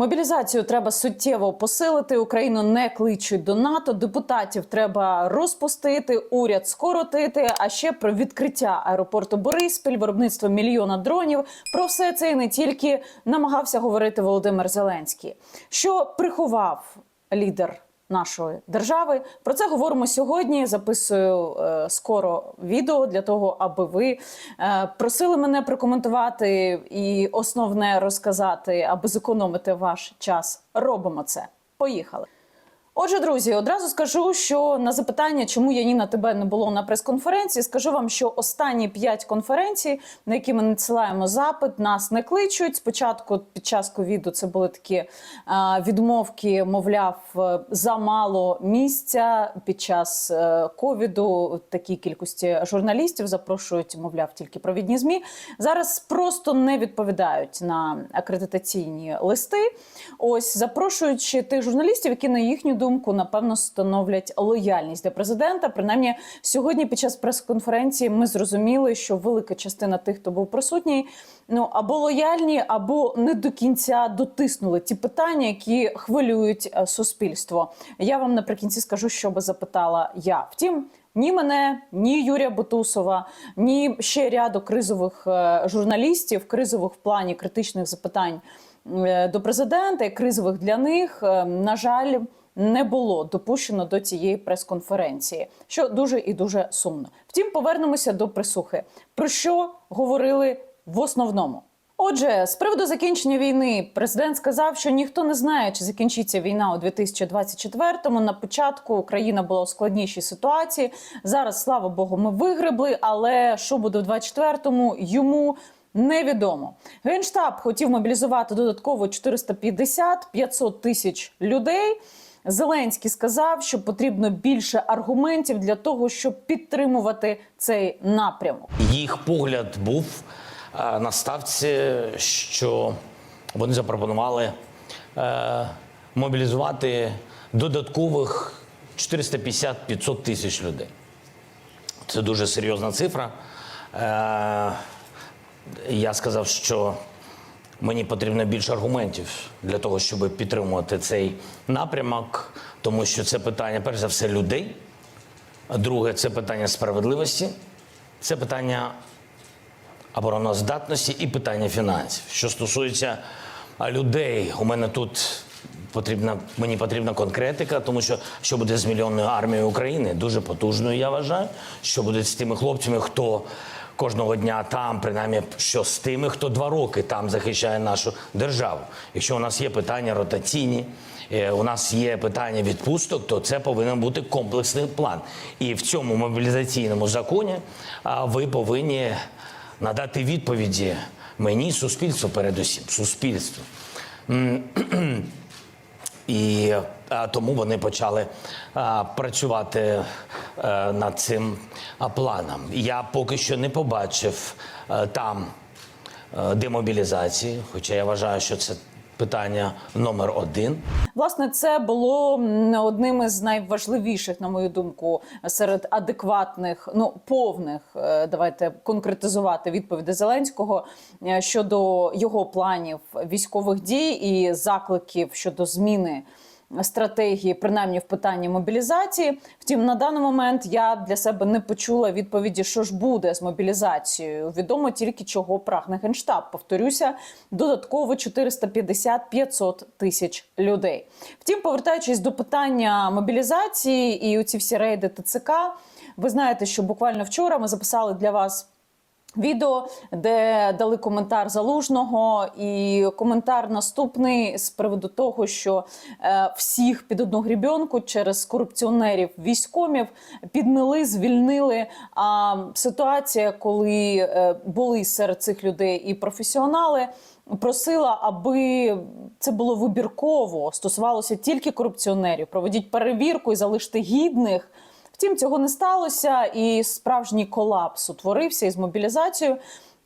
Мобілізацію треба суттєво посилити. Україну не кличуть до НАТО. Депутатів треба розпустити, уряд скоротити. А ще про відкриття аеропорту Бориспіль, виробництво мільйона дронів. Про все це і не тільки намагався говорити Володимир Зеленський. Що приховав лідер нашої держави? Про це говоримо сьогодні. Записую е, скоро відео для того, аби ви е, просили мене прокоментувати і основне розказати, аби зекономити ваш час. Робимо це. Поїхали. Отже, друзі, одразу скажу, що на запитання, чому Яніна тебе не було на прес-конференції, скажу вам, що останні п'ять конференцій, на які ми надсилаємо запит, нас не кличуть. Спочатку під час ковіду це були такі е, відмовки, мовляв, е, замало місця. Під час е, ковіду такій кількості журналістів запрошують, мовляв, тільки провідні змі. Зараз просто не відповідають на акредитаційні листи. Ось запрошуючи тих журналістів, які на їхню думку напевно становлять лояльність для президента. Принаймні, сьогодні під час прес-конференції ми зрозуміли, що велика частина тих, хто був присутній, ну або лояльні, або не до кінця дотиснули ті питання, які хвилюють е, суспільство. Я вам наприкінці скажу, що би запитала я. Втім. Ні мене, ні Юрія Бутусова, ні ще ряду кризових е, журналістів, кризових в плані критичних запитань е, до президента і кризових для них, е, на жаль, не було допущено до цієї прес-конференції, що дуже і дуже сумно. Втім, повернемося до присухи. Про що говорили в основному? Отже, з приводу закінчення війни, президент сказав, що ніхто не знає, чи закінчиться війна у 2024-му. На початку Україна була у складнішій ситуації. Зараз, слава Богу, ми вигребли. Але що буде в 24-му, йому невідомо. Генштаб хотів мобілізувати додатково 450-500 тисяч людей. Зеленський сказав, що потрібно більше аргументів для того, щоб підтримувати цей напрямок. Їх погляд був е, на ставці, що вони запропонували е, мобілізувати додаткових 450-500 тисяч людей. Це дуже серйозна цифра. Е, я сказав, що мені потрібно більше аргументів для того, щоб підтримувати цей напрямок, тому що це питання, перш за все, людей. А Друге, це питання справедливості, це питання обороноздатності і питання фінансів. Що стосується людей, у мене тут потрібна мені потрібна конкретика, тому що що буде з мільйонною армією України, дуже потужною, я вважаю. Що буде з тими хлопцями, хто кожного дня там, принаймні, що з тими, хто два роки там захищає нашу державу. Якщо у нас є питання ротаційні, е, у нас є питання відпусток, то це повинен бути комплексний план. І в цьому мобілізаційному законі ви повинні надати відповіді мені, суспільству, передусім, суспільству. І тому вони почали працювати над цим планом. Я поки що не побачив там демобілізації, хоча я вважаю, що це питання номер один. Власне, це було одним із найважливіших, на мою думку, серед адекватних, ну повних, е, давайте конкретизувати відповіді Зеленського е, щодо його планів військових дій і закликів щодо зміни. Стратегії, принаймні в питанні мобілізації. Втім, на даний момент я для себе не почула відповіді, що ж буде з мобілізацією. Відомо тільки чого прагне генштаб. Повторюся, додатково 450-500 тисяч людей. Втім, повертаючись до питання мобілізації і оці всі рейди ТЦК, ви знаєте, що буквально вчора ми записали для вас. Відео, де дали коментар залужного, і коментар наступний з приводу того, що е, всіх під одну грібенку через корупціонерів військомів підмили, звільнили. А ситуація, коли е, були серед цих людей і професіонали. Просила, аби це було вибірково, стосувалося тільки корупціонерів. Проведіть перевірку і залиште гідних. Втім, цього не сталося, і справжній колапс утворився із мобілізацією.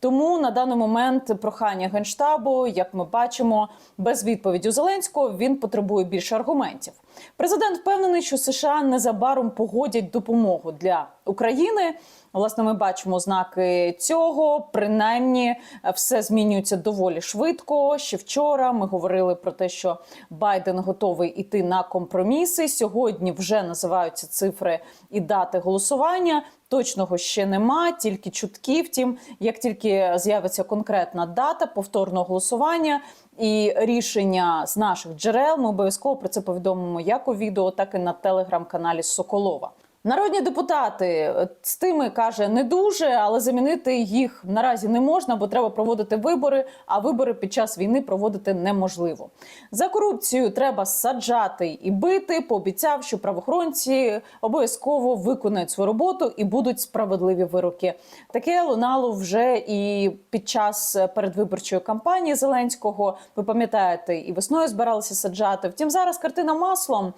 Тому на даний момент прохання генштабу, як ми бачимо, без відповіді Зеленського він потребує більше аргументів. Президент впевнений, що США незабаром погодять допомогу для України. Власне, ми бачимо знаки цього. Принаймні, все змінюється доволі швидко. Ще вчора ми говорили про те, що Байден готовий іти на компроміси. Сьогодні вже називаються цифри і дати голосування. Точного ще нема, тільки чутки. Втім, як тільки з'явиться конкретна дата повторного голосування і рішення з наших джерел, ми обов'язково про це повідомимо як у відео, так і на телеграм-каналі Соколова. Народні депутати е, з тими каже не дуже, але замінити їх наразі не можна, бо треба проводити вибори. А вибори під час війни проводити неможливо. За корупцію треба саджати і бити. Пообіцяв, що правоохоронці обов'язково виконають свою роботу і будуть справедливі вироки. Таке лунало вже і під час передвиборчої кампанії Зеленського. Ви пам'ятаєте, і весною збиралися саджати. Втім, зараз картина маслом.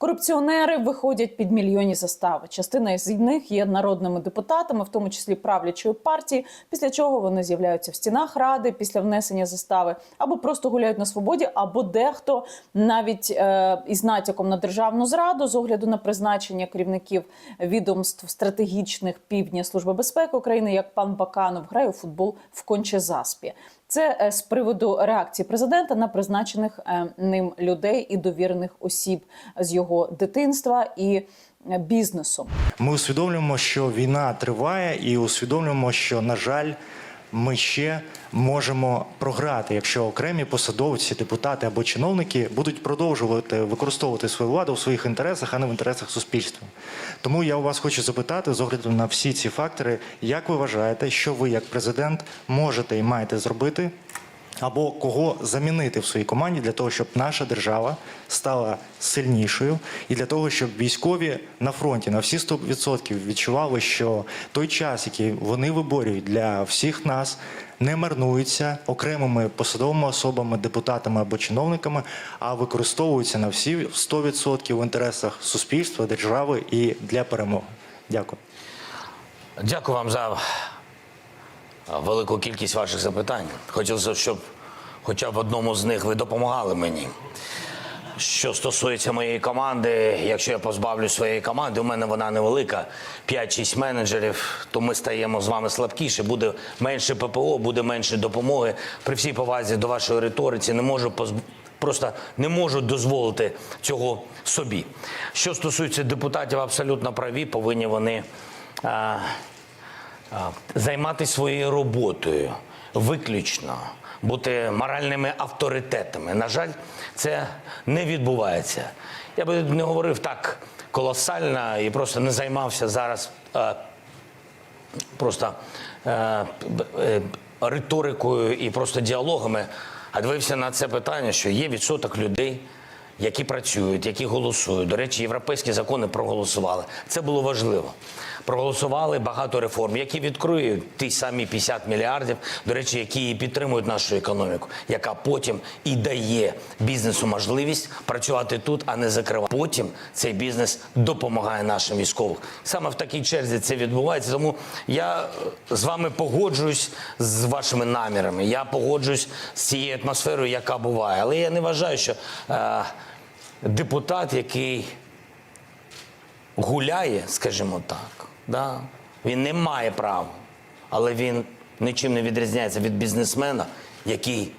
Корупціонери виходять під мільйонні застави. Частина з них є народними депутатами, в тому числі правлячої партії. Після чого вони з'являються в стінах ради після внесення застави, або просто гуляють на свободі, або дехто навіть е, із натяком на державну зраду з огляду на призначення керівників відомств стратегічних півдня Служби безпеки України, як пан Баканов, грає у футбол в Кончезаспі. Це е, з приводу реакції президента на призначених е, ним людей і довірених осіб з його дитинства і е, бізнесу. Ми усвідомлюємо, що війна триває, і усвідомлюємо, що, на жаль, ми ще можемо програти, якщо окремі посадовці, депутати або чиновники будуть продовжувати використовувати свою владу в своїх інтересах, а не в інтересах суспільства. Тому я у вас хочу запитати з огляду на всі ці фактори, як ви вважаєте, що ви як президент можете і маєте зробити або кого замінити в своїй команді для того, щоб наша держава стала сильнішою, і для того, щоб військові на фронті на всі 100% відчували, що той час, який вони виборюють для всіх нас, не марнується окремими посадовими особами, депутатами або чиновниками, а використовується на всі 100% в інтересах суспільства, держави і для перемоги. Дякую. Дякую вам за велику кількість ваших запитань. Хотілося, щоб хоча б одному з них ви допомагали мені. Що стосується моєї команди, якщо я позбавлю своєї команди, у мене вона невелика, 5-6 менеджерів, то ми стаємо з вами слабкіше, буде менше ППО, буде менше допомоги. При всій повазі до вашої риториці не можу позб... просто не можу дозволити цього собі. Що стосується депутатів, абсолютно праві, повинні вони. А, займатися своєю роботою виключно, бути моральними авторитетами. На жаль, це не відбувається. Я би не говорив так колосально і просто не займався зараз е, просто е, е, риторикою і просто діалогами, а дивився на це питання, що є відсоток людей, які працюють, які голосують. До речі, європейські закони проголосували. Це було важливо. Проголосували багато реформ, які відкриють ті самі 50 мільярдів, до речі, які і підтримують нашу економіку, яка потім і дає бізнесу можливість працювати тут, а не закривати. Потім цей бізнес допомагає нашим військовим. Саме в такій черзі це відбувається. Тому я е, з вами погоджуюсь з вашими намірами. Я погоджуюсь з цією атмосферою, яка буває. Але я не вважаю, що е, депутат, який гуляє, скажімо так, да? він не має права, але він нічим не відрізняється від бізнесмена, який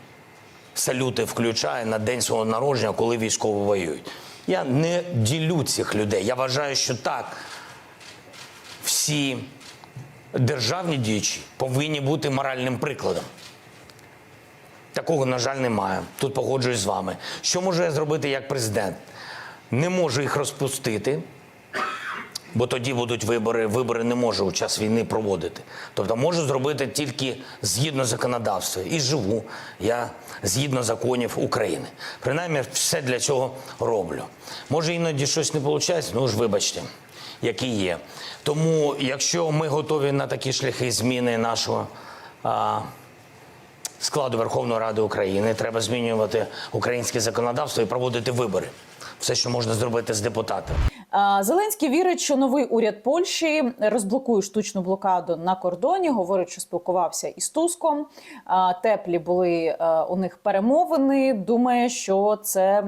салюти включає на день свого народження, коли військові воюють. Я не ділю цих людей. Я вважаю, що так, всі державні діячі повинні бути моральним прикладом. Такого, на жаль, немає. Тут погоджуюсь з вами. Що можу я зробити як президент? Не можу їх розпустити, бо тоді будуть вибори. Вибори не можу у час війни проводити. Тобто можу зробити тільки згідно законодавства. І живу я згідно законів України. Принаймні, все для цього роблю. Може, іноді щось не виходить, ну ж вибачте, які є. Тому, якщо ми готові на такі шляхи зміни нашого. А, складу Верховної Ради України. Треба змінювати українське законодавство і проводити вибори. Все, що можна зробити з депутатами. Зеленський вірить, що новий уряд Польщі розблокує штучну блокаду на кордоні. Говорить, що спілкувався із Туском. Теплі були е, у них перемовини. Думає, що це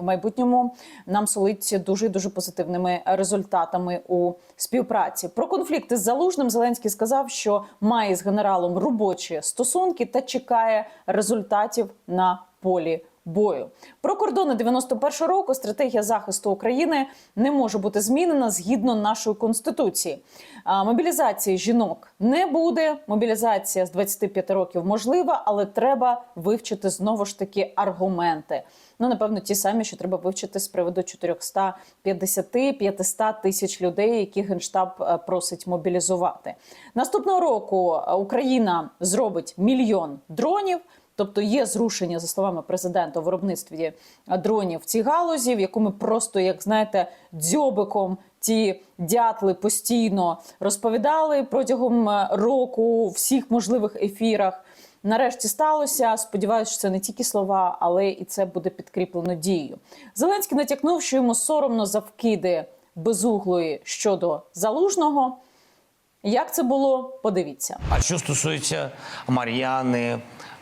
в майбутньому нам солить дуже дуже позитивними результатами у співпраці. Про конфлікти з залужним Зеленський сказав, що має з генералом робочі стосунки та чекає результатів на полі бою. Про кордони 91 року стратегія захисту України не може бути змінена згідно нашої конституції. А, Мобілізації жінок не буде. Мобілізація з 25 років можлива, але треба вивчити знову ж таки аргументи. Ну, напевно, ті самі, що треба вивчити з приводу 450-500 тисяч людей, які генштаб е, просить мобілізувати. Наступного року е, Україна зробить мільйон дронів. Тобто є зрушення, за словами президента, у виробництві е, дронів в цій галузі, в яку ми просто, як знаєте, дзьобиком ті дятли постійно розповідали протягом е, року всіх можливих ефірах. Нарешті сталося. Сподіваюся, що це не тільки слова, але і це буде підкріплено дією. Зеленський натякнув, що йому соромно за вкиди безуглої щодо залужного. Як це було? Подивіться. А що стосується Мар'яни,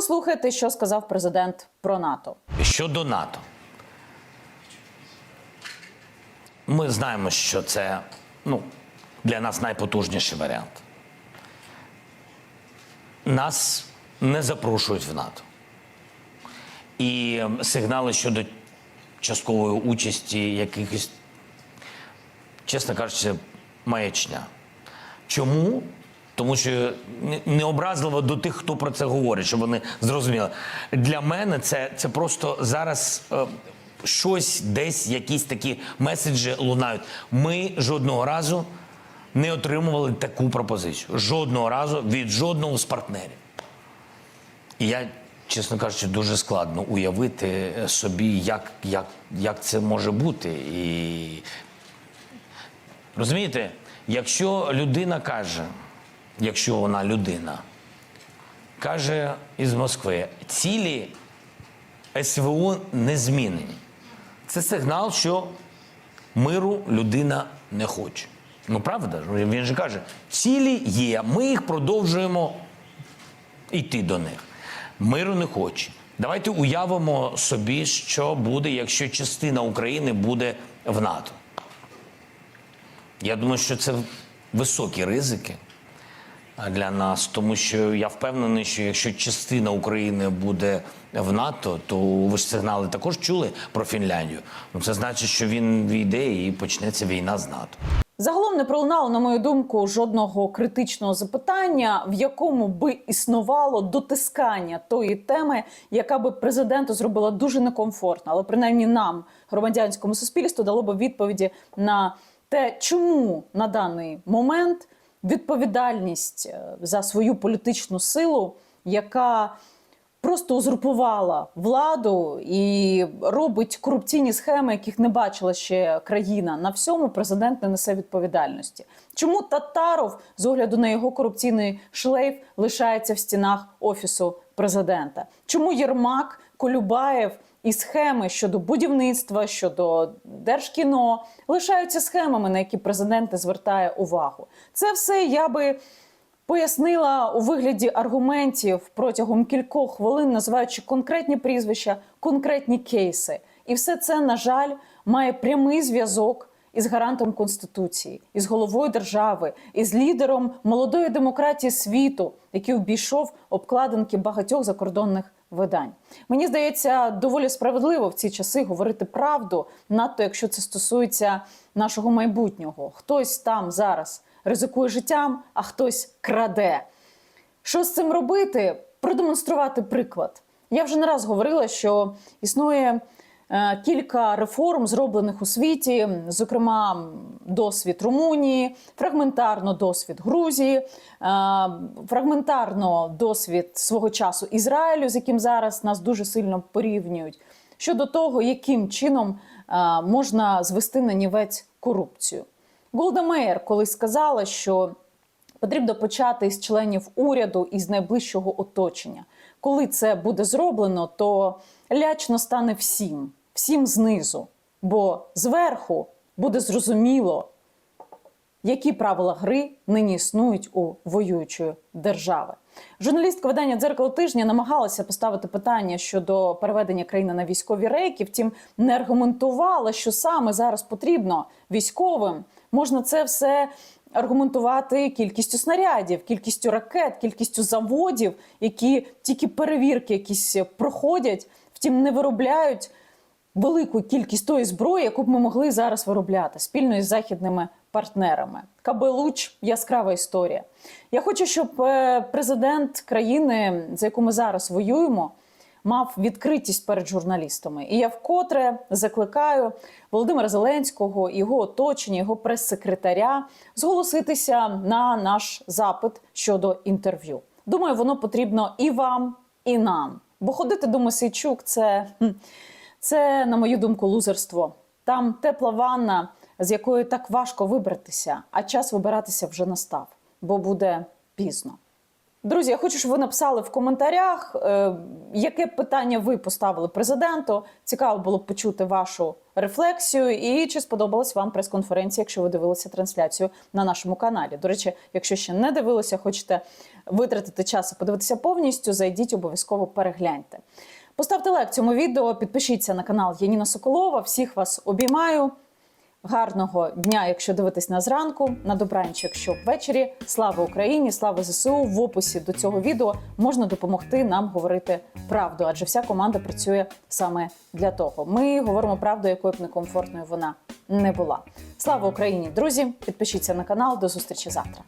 Послухайте, що сказав президент про НАТО. Щодо НАТО. Ми знаємо, що це ну, для нас найпотужніший варіант. Нас не запрошують в НАТО. І сигнали щодо часткової участі якихось, чесно кажучи, маячня. Чому? Тому що не- образливо до тих, хто про це говорить, щоб вони зрозуміли. Для мене це, це просто зараз е, щось десь, якісь такі меседжі лунають. Ми жодного разу не отримували таку пропозицію. Жодного разу від жодного з партнерів. І я, чесно кажучи, дуже складно уявити собі, як, як, як це може бути. І розумієте, якщо людина каже, якщо вона людина, каже із Москви, цілі СВО не змінені. Це сигнал, що миру людина не хоче. Ну правда? Він же каже, цілі є, ми їх продовжуємо йти до них. Миру не хоче. Давайте уявимо собі, що буде, якщо частина України буде в НАТО. Я думаю, що це високі ризики для нас, тому що я впевнений, що якщо частина України буде в НАТО, то ви ж сигнали також чули про Фінляндію. Ну це значить, що він війде і почнеться війна з НАТО. Загалом не пролунало, на мою думку, жодного критичного запитання, в якому би існувало дотискання тої теми, яка би президенту зробила дуже некомфортно, але принаймні нам, громадянському суспільству, дало би відповіді на те, чому на даний момент відповідальність е, за свою політичну силу, яка просто узурпувала владу і робить корупційні схеми, яких не бачила ще країна. На всьому президент не несе відповідальності. Чому Татаров, з огляду на його корупційний шлейф, лишається в стінах офісу президента? Чому Єрмак, Колюбаєв і схеми щодо будівництва, щодо держкіно лишаються схемами, на які президент звертає увагу? Це все я би пояснила у вигляді аргументів протягом кількох хвилин, називаючи конкретні прізвища, конкретні кейси. І все це, на жаль, має прямий зв'язок із гарантом конституції, із головою держави, із лідером молодої демократії світу, який обійшов обкладинки багатьох закордонних видань. Мені здається, доволі справедливо в ці часи говорити правду, надто якщо це стосується нашого майбутнього. Хтось там зараз ризикує життям, а хтось краде. Що з цим робити? Продемонструвати приклад. Я вже не раз говорила, що існує е, кілька реформ, зроблених у світі, зокрема, досвід Румунії, фрагментарно досвід Грузії, е, фрагментарно досвід свого часу Ізраїлю, з яким зараз нас дуже сильно порівнюють. Щодо того, яким чином е, можна звести на нівець корупцію. Голда Меєр колись сказала, що потрібно почати з членів уряду і з найближчого оточення. Коли це буде зроблено, то лячно стане всім, всім знизу. Бо зверху буде зрозуміло, які правила гри нині існують у воюючої держави. Журналістка видання дзеркало тижня намагалася поставити питання щодо переведення країни на військові рейки, втім не аргументувала, що саме зараз потрібно військовим. Можна це все аргументувати кількістю снарядів, кількістю ракет, кількістю заводів, які тільки перевірки якісь проходять, втім не виробляють велику кількість тої зброї, яку б ми могли зараз виробляти спільно із західними партнерами. КБ «Луч» – яскрава історія. Я хочу, щоб е, президент країни, за яку ми зараз воюємо, мав відкритість перед журналістами. І я вкотре закликаю Володимира Зеленського, його оточення, його прес-секретаря зголоситися на наш запит щодо інтерв'ю. Думаю, воно потрібно і вам, і нам. Бо ходити до Мосійчук це, це, на мою думку, лузерство. Там тепла ванна, з якої так важко вибратися, а час вибиратися вже настав, бо буде пізно. Друзі, я хочу, щоб ви написали в коментарях, е, яке питання ви поставили президенту. Цікаво було б почути вашу рефлексію. І чи сподобалась вам прес-конференція, якщо ви дивилися трансляцію на нашому каналі. До речі, якщо ще не дивилися, хочете витратити час і подивитися повністю, зайдіть обов'язково перегляньте. Поставте лайк цьому відео, підпишіться на канал Яніна Соколова. Всіх вас обіймаю. Гарного дня, якщо дивитесь на зранку, на добраніч, якщо ввечері. Слава Україні! Слава ЗСУ! В описі до цього відео можна допомогти нам говорити правду, адже вся команда працює саме для того. Ми говоримо правду, якою б некомфортною вона не була. Слава Україні, друзі! Підпишіться на канал. До зустрічі завтра.